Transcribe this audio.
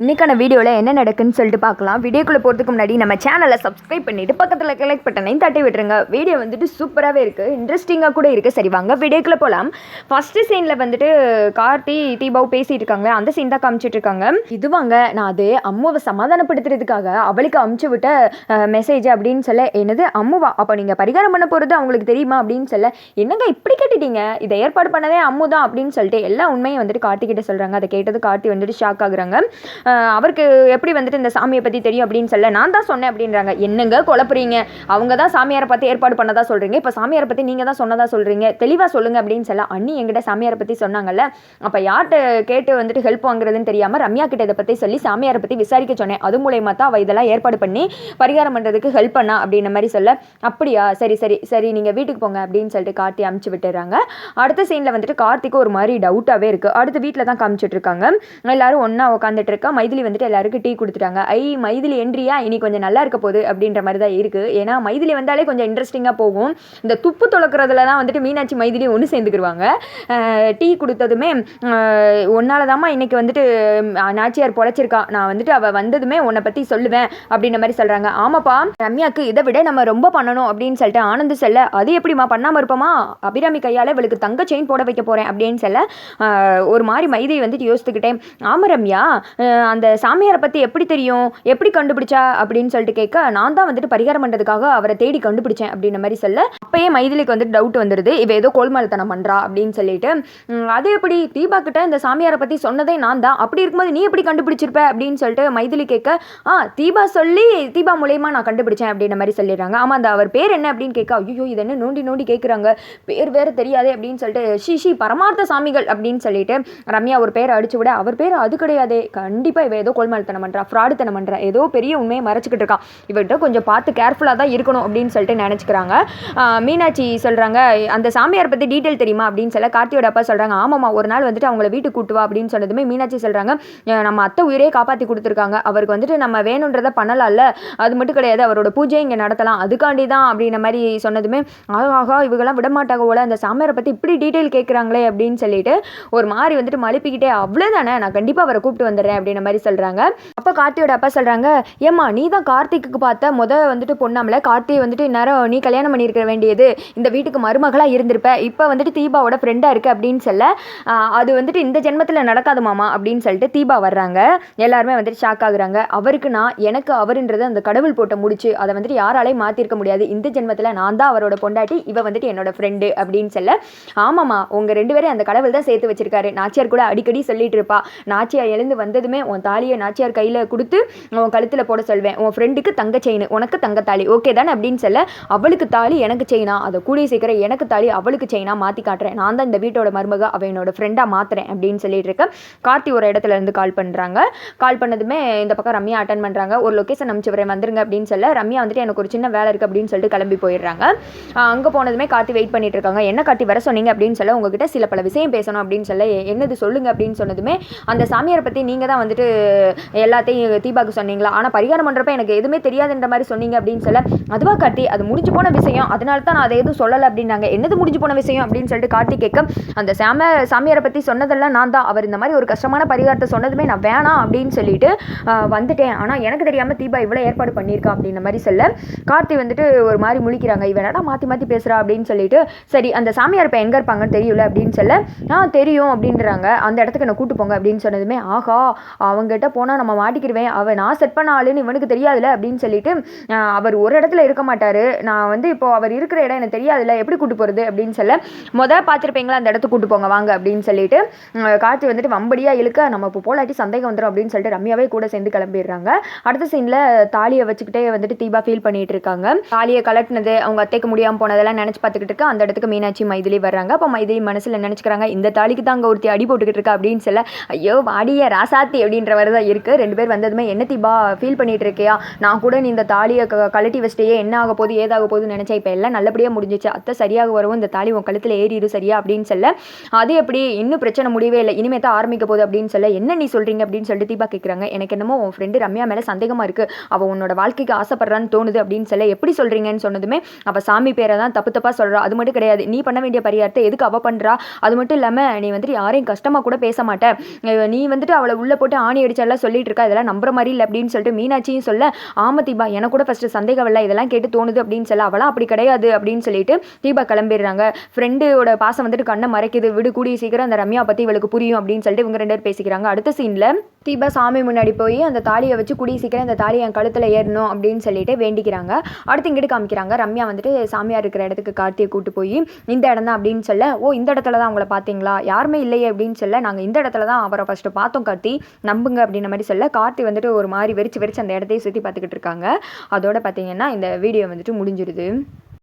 இன்னைக்கான வீடியோவில் என்ன நடக்குன்னு சொல்லிட்டு பார்க்கலாம். வீடியோக்குள்ளே போகிறதுக்கு முன்னாடி நம்ம சேனலை சப்ஸ்கிரைப் பண்ணிவிட்டு பக்கத்தில் கலெக்ட் பட்டனையும் தட்டி விட்டுருங்க. வீடியோ வந்துட்டு சூப்பராகவே இருக்குது இன்ட்ரெஸ்டிங்காக கூட இருக்குது சரி வாங்க வீடியோக்குள்ளே போகலாம் ஃபஸ்ட்டு சீனில் வந்துட்டு கார்த்தி தீபாவ் பேசிகிட்டு இருக்காங்க. அந்த சீன் தான் காமிச்சிட்டு இருக்காங்க. இது வாங்க நான் அது அம்மாவை சமாதானப்படுத்துறதுக்காக அவளுக்கு அமுச்சு விட்ட மெசேஜ் அப்படின்னு சொல்ல என்னது அம்முவா? அப்போ நீங்கள் பரிகாரம் பண்ண போகிறது அவங்களுக்கு தெரியுமா? அப்படின்னு சொல்ல என்னங்க இப்படி கேட்டுட்டீங்க? இதை ஏற்பாடு பண்ணதே அம்மு தான் அப்படின்னு சொல்லிட்டு எல்லா உண்மையும் வந்துட்டு கார்த்திகிட்ட சொல்கிறாங்க அதை கேட்டது கார்த்தி வந்துட்டு ஷாக் ஆகுறாங்க. அவருக்கு எப்படி வந்துட்டு இந்த சாமியை பற்றி தெரியும் அப்படின்னு சொல்ல நான் தான் சொன்னேன் அப்படின்றாங்க. என்னங்க குழப்புறீங்க? அவங்க தான் சாமியாரை பற்றி ஏற்பாடு பண்ணதா சொல்கிறீங்க இப்போ சாமியாரை பற்றி நீங்கள் தான் சொன்னதாக சொல்கிறீங்க தெளிவாக சொல்லுங்க அப்படின்னு சொல்ல அண்ணி எங்கிட்ட சாமியாரை பற்றி சொன்னாங்கல்ல. அப்போ யார்கிட்ட கேட்டு வந்துட்டு ஹெல்ப் வாங்குறதுன்னு தெரியாமல் ரம்யா கிட்ட இதை பற்றி சொல்லி சாமியாரை பற்றி விசாரிக்க சொன்னேன். அது மூலயமா தான் அவள் இதெல்லாம் ஏற்பாடு பண்ணி பரிகாரம் பண்ணுறதுக்கு ஹெல்ப் பண்ணா அப்படின்ற மாதிரி சொல்ல. அப்படியா? சரி சரி சரி நீங்கள் வீட்டுக்கு போங்க அப்படின்னு சொல்லிட்டு கார்த்தி அமுச்சு விட்டுறாங்க. அடுத்த சீனில் வந்துட்டு கார்த்திக்கு ஒரு மாதிரி டவுட்டாகவே இருக்குது அடுத்து வீட்டில் தான் காமிச்சிட்டு இருக்காங்க. ஒன்றா உட்காந்துட்டு இருக்கா. மைதிலி வந்துட்டு எல்லாருக்கும் டீ கொடுத்துட்டாங்க. ஐ மைதிலி என்ட்ரியா இனி கொஞ்சம் நல்லா இருக்க போகுது அப்படின்ற மாதிரி தான் இருக்குது ஏன்னா மைதிலி வந்தாலே கொஞ்சம் இன்ட்ரெஸ்டிங்காக போகும். இந்த துப்பு துளக்குறதுல தான் வந்துட்டு மீனாட்சி மைதிலி ஒன்று சேர்ந்துக்கிடுவாங்க டீ கொடுத்ததுமே ஒன்னால தாம்மா இன்றைக்கி வந்துட்டு நாச்சியார் பொழைச்சிருக்கா. நான் வந்துட்டு அவள் வந்ததுமே உன்னை பற்றி சொல்லுவேன் அப்படின்ற மாதிரி சொல்கிறாங்க ஆமாப்பா ரம்யாக்கு இதை விட நம்ம ரொம்ப பண்ணணும் அப்படின்னு சொல்லிட்டு ஆனந்து செல்ல அது எப்படிம்மா பண்ணாமல் இருப்போமா? அபிராமி கையால் இவளுக்கு தங்க செயின் போட வைக்க போகிறேன் அப்படின்னு சொல்ல ஒரு மாதிரி மைதி வந்துட்டு யோசித்துக்கிட்டேன். ஆமாம் ரம்யா அந்த சாமியாரை பற்றி எப்படி தெரியும்? எப்படி கண்டுபிடிச்சா? அப்படின்னு சொல்லிட்டு கேட்க நான் தான் வந்துட்டு பரிகாரம் பண்ணுறதுக்காக அவரை தேடி கண்டுபிடிச்சேன் அப்படின்ற மாதிரி சொல்ல அப்பயே மைதிலிக்கு வந்துட்டு டவுட் வந்துடுது இவ ஏதோ கோல்மாலத்தனம் பண்ணுறா அப்படின்னு சொல்லிட்டு அது எப்படி? தீபா கிட்ட இந்த சாமியாரை பற்றி சொன்னதே நான் தான். அப்படி இருக்கும்போது நீ எப்படி கண்டுபிடிச்சிருப்ப? அப்படின்னு சொல்லிட்டு மைதிலி கேட்க ஆ தீபா சொல்லி தீபா மூலயமா நான் கண்டுபிடிச்சேன் அப்படின்ற மாதிரி சொல்லிடுறாங்க. ஆமாம் அந்த அவர் பேர் என்ன அப்படின்னு கேட்க ஐயோ இது என்ன நோண்டி நோண்டி கேட்குறாங்க பேர் வேறு தெரியாதே அப்படின்னு சொல்லிட்டு ஷி ஷி பரமார்த்த சாமிகள் அப்படின்னு சொல்லிட்டு ரம்யா ஒரு பேர் அடிச்சு விட அவர் பேர் அது கிடையாதே. கண்டிப்பாக இவ ஏதோ கோல்மால்தனம் பண்ணுறா ஃப்ராடுத்தனம் பண்ணுறா ஏதோ பெரிய உண்மையை மறைச்சிக்கிட்டு இருக்கான் இவர்கிட்ட கொஞ்சம் பார்த்து கேர்ஃபுல்லாக தான் இருக்கணும் அப்படின்னு சொல்லிட்டு நினச்சிக்கிறாங்க. மீனாட்சி சொல்கிறாங்க அந்த சாமியார் பற்றி டீட்டெயில் தெரியுமா அப்படின்னு சொல்ல கார்த்தியோட அப்பா சொல்கிறாங்க ஆமாம்மா ஒரு நாள் வந்துட்டு அவங்கள வீட்டுக்கு கூட்டு வா அப்படின்னு சொன்னதுமே மீனாட்சி சொல்கிறாங்க நம்ம அத்தை உயிரே காப்பாற்றி கொடுத்துருக்காங்க அவருக்கு வந்துட்டு நம்ம வேணுன்றதை பண்ணலாம்ல அது மட்டும் கிடையாது அவரோட பூஜை இங்கே நடத்தலாம் அதுக்காண்டி தான் அப்படின்ற மாதிரி சொன்னதுமே ஆகா இவங்கெல்லாம் விட மாட்டாங்க போல அந்த சாமியாரை பற்றி இப்படி டீட்டெயில் கேட்குறாங்களே அப்படின்னு சொல்லிட்டு ஒரு மாதிரி வந்துட்டு மழுப்பிக்கிட்டே அவ்வளோதானே நான் கண்டிப்பாக அவரை கூப்பிட்டு வந்துடுறேன் அப்படின்னு மாதிரி சொல்கிறாங்க அப்போ கார்த்தியோட அப்பா சொல்கிறாங்க ஏம்மா நீ தான் கார்த்திக்கு பார்த்த முத வந்துட்டு பொண்ணாமல? கார்த்தியை வந்துட்டு இந்நேரம் நீ கல்யாணம் பண்ணியிருக்க வேண்டியது. இந்த வீட்டுக்கு மருமகளாக இருந்திருப்ப. இப்போ வந்துட்டு தீபாவோட ஃப்ரெண்டாக இருக்கு அப்படின்னு சொல்ல அது வந்துட்டு இந்த ஜென்மத்தில் நடக்காது மாமா அப்படின்னு சொல்லிட்டு தீபா வர்றாங்க. எல்லாருமே வந்துட்டு ஷாக் ஆகுறாங்க. அவருக்கு நான் எனக்கு அவருன்றது அந்த கடவுள் போட்ட முடிச்சு அதை வந்துட்டு யாராலையும் மாற்றிருக்க முடியாது. இந்த ஜென்மத்தில் நான் தான் அவரோட பொண்டாட்டி இவ வந்துட்டு என்னோட ஃப்ரெண்டு அப்படின்னு சொல்ல ஆமாம்மா உங்கள் ரெண்டு பேரும் அந்த கடவுள் தான் சேர்த்து வச்சிருக்காரு. நாச்சியார் கூட அடிக்கடி சொல்லிட்டு இருப்பா. நாச்சியார் எழுந்து வந்ததுமே உன் தாலியை நாச்சியார் கையில் கொடுத்து உன் கழுத்தில் போட சொல்வேன். உன் ஃப்ரெண்டுக்கு தங்க செயின் உனக்கு தங்க தாலி. ஓகே தானே அப்படின்னு சொல்ல அவளுக்கு தாலி எனக்கு செயினா அதை கூடிய சீக்கிரம் எனக்கு தாலி அவளுக்கு செயினா மாற்றி காட்டுறேன். நான் தான் இந்த வீட்டோட மருமக அவ என்னோட ஃப்ரெண்டாக மாற்றுறேன் அப்படின்னு சொல்லிட்டு இருக்கேன் கார்த்தி ஒரு இடத்துல இருந்து கால் பண்ணுறாங்க கால் பண்ணதுமே இந்த பக்கம் ரம்யா அட்டன் பண்ணுறாங்க ஒரு லொக்கேஷன் அனுப்பிச்சு வரேன் வந்துருங்க அப்படின்னு சொல்ல ரம்யா வந்துட்டு எனக்கு ஒரு சின்ன வேலை இருக்குது அப்படின்னு சொல்லிட்டு கிளம்பி போயிடுறாங்க. அங்கே போனதுமே கார்த்தி வெயிட் பண்ணிட்டு இருக்காங்க. என்ன கார்த்தி வர சொன்னீங்க? அப்படின்னு சொல்ல உங்ககிட்ட சில பல விஷயம் பேசணும் அப்படின்னு சொல்ல என்னது சொல்லுங்க அப்படின்னு சொன்னதுமே அந்த சாமியாரை பற்றி நீங்கள் தான் வந்துட்டு எல்லாத்தையும் தீபாக்கு சொன்னீங்களா? ஆனால் பரிகாரம் பண்ணுறப்ப எனக்கு எதுவுமே தெரியாதுன்ற மாதிரி சொன்னீங்க அப்படின்னு சொல்ல அதுவா கார்த்தி அது முடிஞ்சு போன விஷயம். அதனால தான் நான் அதை எதுவும் சொல்லலை அப்படின்னாங்க. என்னது முடிஞ்சு போன விஷயம் அப்படின்னு சொல்லிட்டு கார்த்தி கேட்க அந்த சாம சாமியாரை பற்றி சொன்னதெல்லாம் நான் தான். அவர் இந்த மாதிரி ஒரு கஷ்டமான பரிகாரத்தை சொன்னதுமே நான் வேணாம் அப்படின்னு சொல்லிட்டு வந்துட்டேன். ஆனால் எனக்கு தெரியாமல் தீபா இவ்வளோ ஏற்பாடு பண்ணியிருக்கா அப்படின்ற மாதிரி சொல்ல கார்த்தி வந்துட்டு ஒரு மாதிரி முழிக்கிறாங்க. இவனடா மாற்றி மாற்றி பேசுகிறா அப்படின்னு சொல்லிட்டு சரி அந்த சாமியார் இப்போ எங்கே இருப்பாங்கன்னு தெரியல அப்படின்னு சொல்ல ஆ தெரியும் அப்படின்றாங்க. அந்த இடத்துக்கு என்ன கூட்டு போங்க அப்படின்னு சொன்னதுமே ஆஹா அவங்ககிட்ட போனால் நம்ம மாட்டிக்கிடுவேன் அவன் நான் செட் பண்ண ஆளுன்னு இவனுக்கு தெரியாதுல்ல அப்படின்னு சொல்லிட்டு அவர் ஒரு இடத்துல இருக்க மாட்டார். நான் வந்து இப்போ அவர் இருக்கிற இடம் எனக்கு தெரியாதுல்ல எப்படி கூட்டு போகிறது அப்படின்னு சொல்ல மொதல் பார்த்துருப்பீங்களா? அந்த இடத்துக்கு கூட்டு போங்க வாங்க அப்படின்னு சொல்லிட்டு கார்த்தி வந்துட்டு வம்படியாக இழுக்க நம்ம இப்போ போலாட்டி சந்தேகம் வந்துடும் அப்படின்னு சொல்லிட்டு ரம்யாவே கூட சேர்ந்து கிளம்பிடுறாங்க. அடுத்த சீனில் தாலியை வச்சுக்கிட்டே வந்துட்டு தீபா ஃபீல் பண்ணிட்டு இருக்காங்க. தாலியை கலட்டினது அவங்க அத்தைக்கு முடியாமல் போனதெல்லாம் நினச்சி பார்த்துக்கிட்டு இருக்கு. அந்த இடத்துக்கு மீனாட்சி மைதிலி வர்றாங்க. அப்போ மைதிலி மனசில் நினச்சிக்கிறாங்க இந்த தாலிக்கு தான் அங்கே ஒருத்தி அடி போட்டுக்கிட்டு இருக்கா? அப்படின்னு சொல்ல ஐயோ வாடிய ராசாத்தி அப்படின்னு அப்படின்றவர் தான் இருக்குது ரெண்டு பேர் வந்ததுமே என்ன தீபா ஃபீல் பண்ணிட்டு இருக்கியா நான் கூட நீ இந்த தாலியை க- கழட்டி வச்சிட்டே என்ன ஆக போகுது ஏதாக போகுதுன்னு நினச்சேன். இப்போ எல்லாம் நல்லபடியாக முடிஞ்சிச்சு. அத்தை சரியாக வரவும் இந்த தாலி உன் கழுத்தில் ஏறிடு சரியா? அப்படின்னு சொல்ல அது எப்படி? இன்னும் பிரச்சனை முடியவே இல்லை. இனிமே தான் ஆரம்பிக்க போகுது. அப்படின்னு சொல்ல என்ன நீ சொல்கிறீங்க அப்படின்னு சொல்லிட்டு தீபா கேட்குறாங்க எனக்கு என்னமோ உன் ஃப்ரெண்டு ரம்யா மேலே சந்தேகமாக இருக்குது அவள் உன்னோட வாழ்க்கைக்கு ஆசைப்படுறான்னு தோணுது. அப்படின்னு சொல்ல எப்படி சொல்கிறீங்கன்னு சொன்னதுமே அவள் சாமி பேரை தான் தப்பு தப்பாக சொல்கிறா அது மட்டும் கிடையாது. நீ பண்ண வேண்டிய பரிகாரத்தை எதுக்கு அவள் பண்ணுறா அது மட்டும் இல்லாமல் நீ வந்துட்டு யாரையும் கஷ்டமாக கூட பேச மாட்டேன் நீ வந்துட்டு அவளை உள்ளே போட்டு ஆணி அடிச்சாலாம் சொல்லிட்டு இருக்கா? இதெல்லாம் நம்புற மாதிரி இல்லை அப்படின்னு சொல்லிட்டு மீனாட்சியும் சொல்ல ஆமா தீபா எனக்கு கூட ஃபஸ்ட்டு சந்தேகம் இல்லை இதெல்லாம் கேட்டு தோணுது அப்படின்னு சொல்ல அவளாம் அப்படி கிடையாது அப்படின்னு சொல்லிட்டு தீபா கிளம்பிடுறாங்க. ஃப்ரெண்டோட பாசம் வந்துட்டு கண்ணை மறைக்குது. விடு கூடிய சீக்கிரம் அந்த ரம்யா பற்றி இவளுக்கு புரியும் அப்படின்னு சொல்லிட்டு இவங்க ரெண்டு பேர் பேசிக்கிறாங்க. அடுத்த சீனில் தீபா சாமி முன்னாடி போய் அந்த தாலியை வச்சு கூடிய சீக்கிரம் அந்த தாலி என் கழுத்தில் ஏறணும் அப்படின்னு சொல்லிட்டு வேண்டிக்கிறாங்க. அடுத்து இங்கிட்டு காமிக்கிறாங்க. ரம்யா வந்துட்டு சாமியார் இருக்கிற இடத்துக்கு கார்த்தியை கூட்டு போய் இந்த இடம் தான் அப்படின்னு சொல்ல ஓ இந்த இடத்துல தான் அவங்கள பார்த்தீங்களா? யாருமே இல்லையே அப்படின்னு சொல்ல நாங்கள் இந்த இடத்துல தான் அவரை ஃபஸ்ட்டு பார்த்தோம் கார்த்தி. நம்புங்க அப்படின்ற மாதிரி சொல்ல கார்த்தி வந்துட்டு ஒரு மாதிரி வெறிச்சு வெறிச்சு அந்த இடத்தையும் சுற்றி பார்த்துக்கிட்டு இருக்காங்க. அதோட பார்த்தீங்கன்னா இந்த வீடியோ வந்துட்டு முடிஞ்சிருது.